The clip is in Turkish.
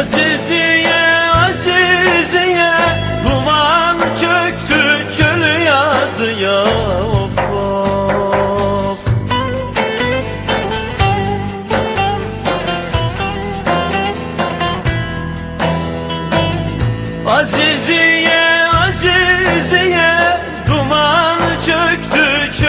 Aziziye, Aziziye Duman çöktü çölü yazıya of, of. Aziziye